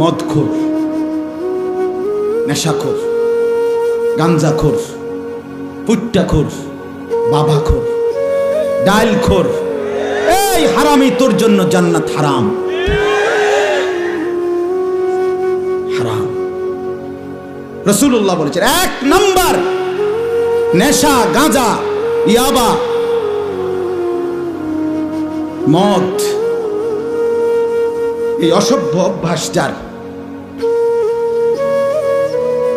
মদখোর, নেশাখোর, গাঞ্জাখোর, পুট্টাখোর, বাবাখোর, ডাইলখোর। এই হারামি, তোর জন্য জান্নাত হারাম। হারাম। রসুল্লাহ বলেছেন, এক নাম্বার, নেশা, গাঁজা, ইয়াবা, মদ। এই অসভ্য অভ্যাস যার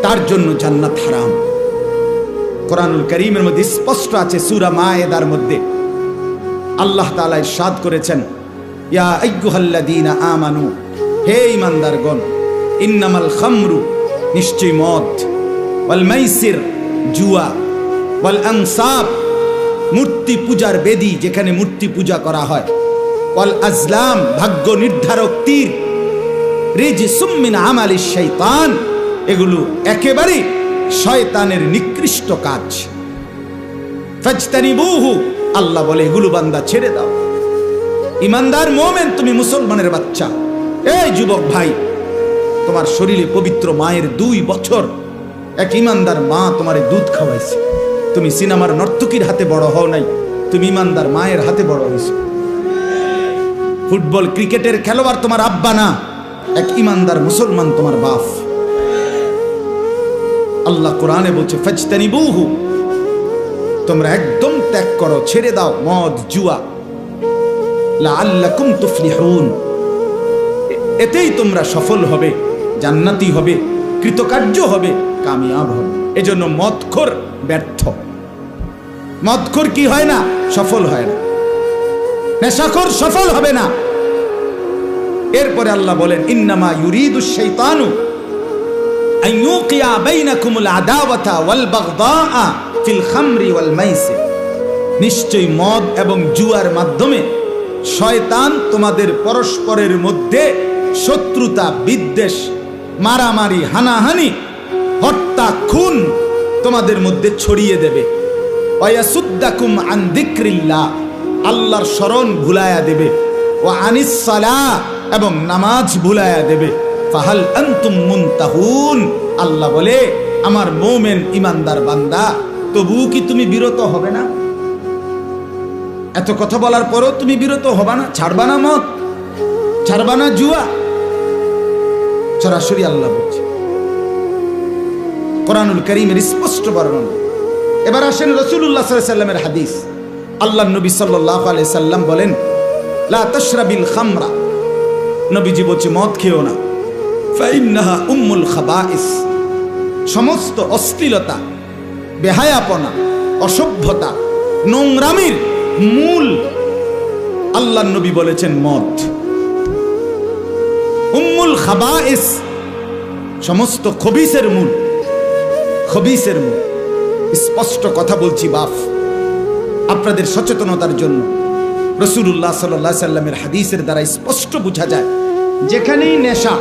তার জন্য জান্নাত হারাম। কোরআনুল করিমের মধ্যে স্পষ্ট আছে সুরা মায়েদার মধ্যে। আল্লাহ তাআলা ইরশাদ করেছেন, ইয়া আইয়ুহাল্লাযীনা আমানু, হে ঈমানদারগণ, ইন্নামাল খামরু নিশ্চয় মদ, ওয়াল মাইসির, জুয়া, ওয়াল আনসাব মূর্তি পূজার বেদি যেখানে মূর্তি পূজা করা হয়, ওয়াল আজলাম, ভাগ্য নির্ধারক তীর, রিজসুম মিন আমালিশ শাইতান। এগুলো একেবারে শয়তানের নিকৃষ্ট কাজ। ফাজতানিবুহু, আল্লাহ বলে, এগুলো বান্দা ছেড়ে দাও। ইমানদার মোমেন, তুমি মুসলমানের বাচ্চা। এই যুবক ভাই, তোমার শরীরে পবিত্র মায়ের দুই বছর। এক ইমানদার মা তোমার দুধ খাওয়াইছে। তুমি সিনেমার নর্তকীর হাতে বড় হও নাই, তুমি ইমানদার মায়ের হাতে বড় হয়েছো ফুটবল ক্রিকেটের খেলোয়াড় তোমার আব্বা না, এক ইমানদার মুসলমান তোমার বাপ। আল্লাহ কোরআনে বলছে ফাজতানি বহু তোমরা একদম ত্যাগ করো, ছেড়ে দাও, মদ, জুয়া। লাআল্লাকুম তুফলিহুন। এতেই তোমরা সফল হবে, জান্নাতি হবে, কৃতকার্য হবে, কামিয়াব হবে। এজন্য মদখোর ব্যর্থ। মদখোর কি হয় না? সফল হয় না। নেশাখোর সফল হবে না। এরপরে আল্লাহ বলেন, ইন্নামা ইউরিদু শাইতানু। আন ইউকিয়া বাইনাকুমুল আদাওয়াতা ওয়াল বাগদাআ ফিল খামরি ওয়াল মাইসির নিশ্চয়ই মদ এবং জুয়ার মাধ্যমে শয়তান তোমাদের পরস্পরের মধ্যে শত্রুতা, বিদ্বেষ, মারামারি, হানাহানি, হত্যা, খুন তোমাদের মধ্যে ছড়িয়ে দেবে। ওয়াসুদ্দাকুম আন যিকরিল্লাহ আল্লাহর স্মরণ ভুলায়া দেবে। ও আনিস এবং নামাজ ভুলায়া দেবে। ফাহাল আনতুম মুনতাহুন। আল্লাহ বলে, আমার মোমেন ইমানদার বান্দা, তবুও কি তুমি বিরত হবে না? এত কথা বলার পরও তুমি বিরত হবা না, ছাড়বা না মত ছাড়বা না জুয়া। সরাসরি আল্লাহ বলছে। কোরআনুল করিমের স্পষ্ট বর্ণনা। এবার আসেন রসুল্লাহ সাল্লামের হাদিস। আল্লাহ নবী সাল্লাহ আলাই সাল্লাম বলেন, লা তশরাবিল খামরা। নবীজি বলছে, মদ খেও না। ফাইন্নাহা উম্মুল খাবাইস। সমস্ত অশ্লীলতা, বেহায়াপনা, অসভ্যতা, নোংরামির মূল আল্লাহ নবী বলেছেন মদ। উম্মুল খাবাইস সমস্ত খবিসের মূল খবিসের মূল। স্পষ্ট কথা বলছি বাফ আপনাদের সচেতনতার জন্য রসুল্লাহ সাল্লাহ সাল্লামের হাদিসের দ্বারা স্পষ্ট বোঝা যায়, যেখানেই নেশা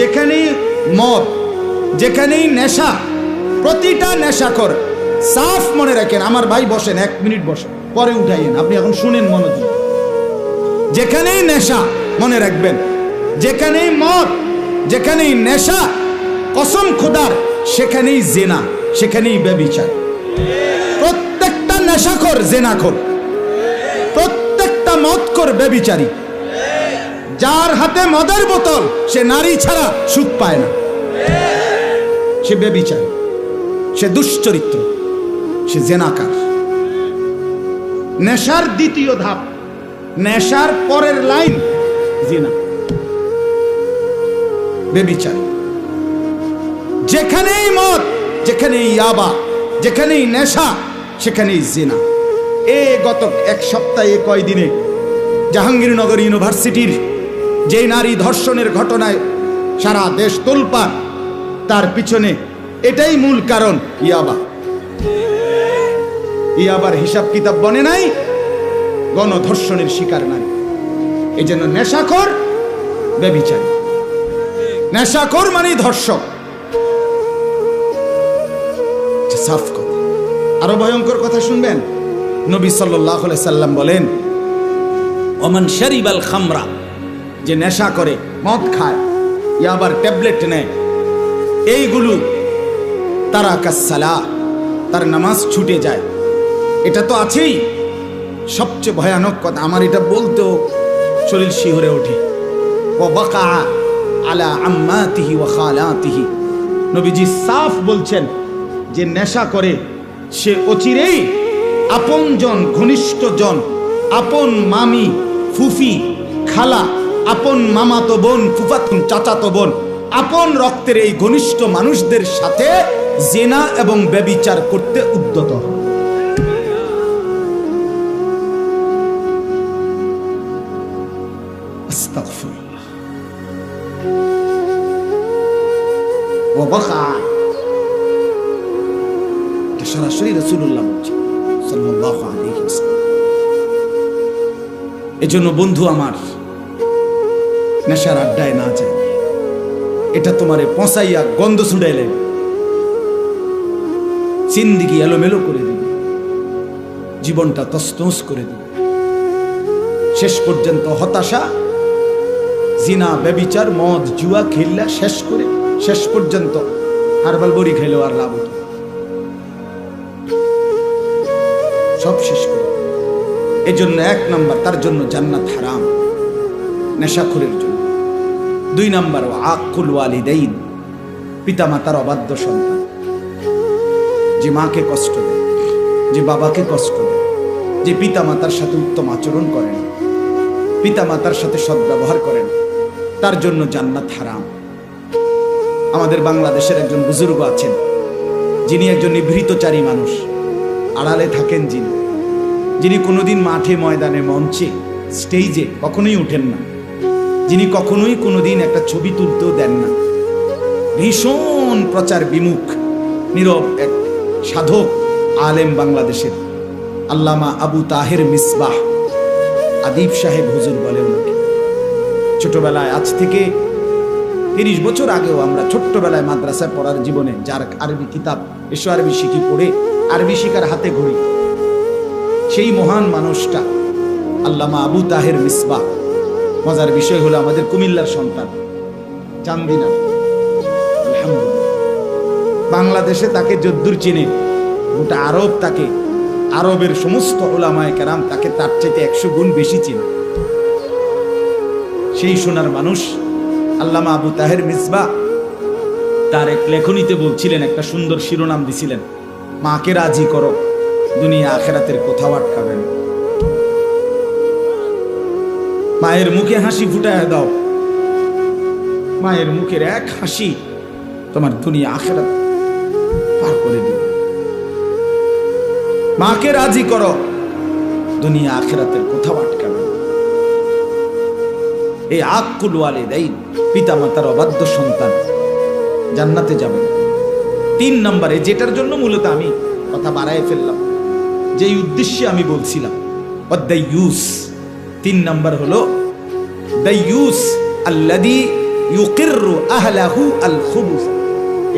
যেখানেই মদ, যেখানেই নেশা, প্রতিটা নেশা কর সাফ মনে রাখেন, আমার ভাই বসেন, এক মিনিট বসেন, পরে উঠাইয়েন, আপনি এখন শুনেন মনোযোগ। যেখানেই নেশা মনে রাখবেন, যেখানেই মদ, যেখানেই নেশা, কসম খোদার, সেখানেই জেনা, সেখানেই ব্যবিচার। প্রত্যেকটা নেশাখোর জেনাখোর, প্রত্যেকটা মদখোর ব্যবিচারী। যার হাতে মদের বোতল, সে নারী ছাড়া সুখ পায় না। সে বেবিচার, সে দুশ্চরিত্র, সে জেনাকার। নেশার দ্বিতীয় ধাপ, নেশার পরের লাইন, জিনা। বেবিচার। যেখানেই মদ, যেখানেই ইয়াবা, যেখানেই নেশা, সেখানেই জিনা। এ গত এক সপ্তাহে কয়দিনে জাহাঙ্গীরনগর ইউনিভার্সিটির যে নারী ধর্ষণের ঘটনায় সারা দেশ তোলপাড়, তার পিছনে এটাই মূল কারণ ইয়াবা ইয়াবার হিসাব কিতাব বনে নাই? গণধর্ষণের শিকার নারী এই জন্য নেশাখোর ব্যবিচারী নেশাখোর মানে ধর্ষক। সাফ কথা আরও ভয়ঙ্কর কথা শুনবেন? নবী সাল্লাহ সাল্লাম বলেন, ওমান শরিবাল খামরা। যে নেশা করে, মদ খায় ইয়াবার ট্যাবলেট নেয়। এইগুলো তারা কাসালা তার নামাজ ছুটে যায়। এটা তো আছেই। সবচেয়ে ভয়ানক কথা, আমার এটা বলতেও শরীর শিহরে ওঠে। ও বাকা আলা আম্মাতিহি ও খালাতিহি। নবীজি সাফ বলছেন যে নেশা করে, সে অচিরেই আপনজন, ঘনিষ্ঠজন, আপন মামি, ফুফি, খালা আপন মামাতো বোন, ফুফাতুন চাচাতো বোন, আপন রক্তের এই ঘনিষ্ঠ মানুষদের সাথে জেনা এবং ব্যবিচার করতে উদ্যত। সরাসরি। এজন্য বন্ধু আমার নেশার আড্ডায় না যায়। এটা তোমারে পঁচাইয়া গন্ধ ছুড়াইলে। চিন্দিগি এলোমেলো করে দিবে। জীবনটা তস্তস করে দিবে। শেষ পর্যন্ত হতাশা, জিনা, ব্যবিচার, মদ, জুয়া খেললা শেষ করে শেষ পর্যন্ত হারবাল বড়ি খেলেও আর লাভ সব শেষ করে এজন্য এক নাম্বার, তার জন্য জান্নাত হারাম। নেশাখোরের জন্য। দুই নম্বর আকুল ওয়ালিদাইন পিতা মাতার অবাধ্য সন্তান। যে মাকে কষ্ট দেয়, যে বাবাকে কষ্ট দেয়, যে পিতা মাতার সাথে উত্তম আচরণ করেন পিতা মাতার সাথে সদ্ব্যবহার করেন, তার জন্য জান্নাত হারাম। আমাদের বাংলাদেশের একজন বুজুর্গ আছেন, যিনি একজন নিভৃতচারী মানুষ, আড়ালে থাকেন যিনি। যিনি কোনোদিন মাঠে ময়দানে মঞ্চে, স্টেজে কখনোই ওঠেন না। যিনি কখনোই কোনোদিন একটা ছবি তুলতেও দেন না। ভীষণ প্রচার বিমুখ, নীরব এক সাধক আলেম বাংলাদেশের, আল্লামা আবু তাহের মিসবাহ, আদিব সাহেব হুজুর বলে ওনাকে। ছোটবেলায় আজ থেকে তিরিশ বছর আগেও আমরা ছোট্টবেলায় মাদ্রাসায় পড়ার জীবনে যার আরবি কিতাব, এসো আরবি শিখি পড়ে আরবি শিকার হাতে ঘড়ি, সেই মহান মানুষটা আল্লামা আবু তাহের মিসবাহ মজার বিষয় হলো আমাদের কুমিল্লার সন্তান চান্দিনা বাংলাদেশে তাকে যদ্দুর চিনে, গোটা আরব তাকে, আরবের সমস্ত ওলামায় কেরাম তাকে তার চাইতে একশো গুণ বেশি চিনে। সেই সোনার মানুষ আল্লামা আবু তাহের মিসবা তার এক লেখনীতে বলছিলেন, একটা সুন্দর শিরোনাম দিছিলেন, মাকে রাজি করো, দুনিয়া আখেরাতের কোথাও আটকাবে মায়ের মুখে হাসি ফুটায় দাও। মায়ের মুখের এক হাসি তোমার দুনিয়া আখেরাত পার করে দিবে। মাকে রাজি করো। দুনিয়া আখেরাতের কোথাও আটকাবে এই আকুল ওয়ালে দেই পিতা মাতার অবাধ্য সন্তান। জান্নাতে যাবে তিন নম্বরে, যেটার জন্য মূলত আমি কথা বাড়ায় ফেললাম, যেই উদ্দেশ্যে আমি বলছিলাম দ্য ইউস তিন নম্বর হলো দ্য ইউস আল্লাদি ইউকিরু আহলাহু আল খুবুস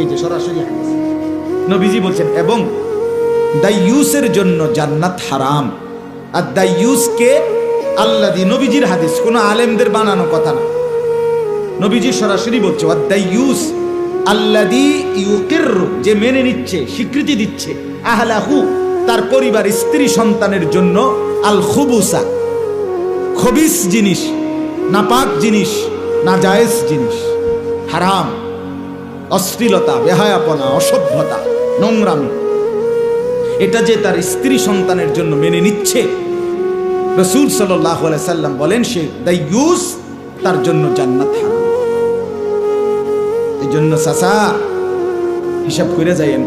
এই যে সরাসরি নবীজি বলছেন, এবং দাইয়ুসের জন্য জান্নাত হারাম। আর দাইয়ুসকে আল্লাদি নবীজির হাদিস, কোনো আলেমদের বানানো কথা না। নবীজি সরাসরি বলছে দাইয়ুস আল্লাদি ইউকির যে মেনে নিচ্ছে, স্বীকৃতি দিচ্ছে, আহলাহু, তার পরিবার স্ত্রী সন্তানের জন্য আল খুবুসা খবিস জিনিস নাপাক জিনিস নাজায়েজ জিনিস। হারাম, অশ্লীলতা, বেহায়াপনা, অসভ্যতা, নোংরামি। এটা যে তার স্ত্রী সন্তানের জন্য মেনে নিচ্ছে, রসুল সাল্লাম বলেন সে দ্য ইউস তার জন্য জান্নাত হারাম। এই জন্য সাসা হিসাব করে যাইয়েন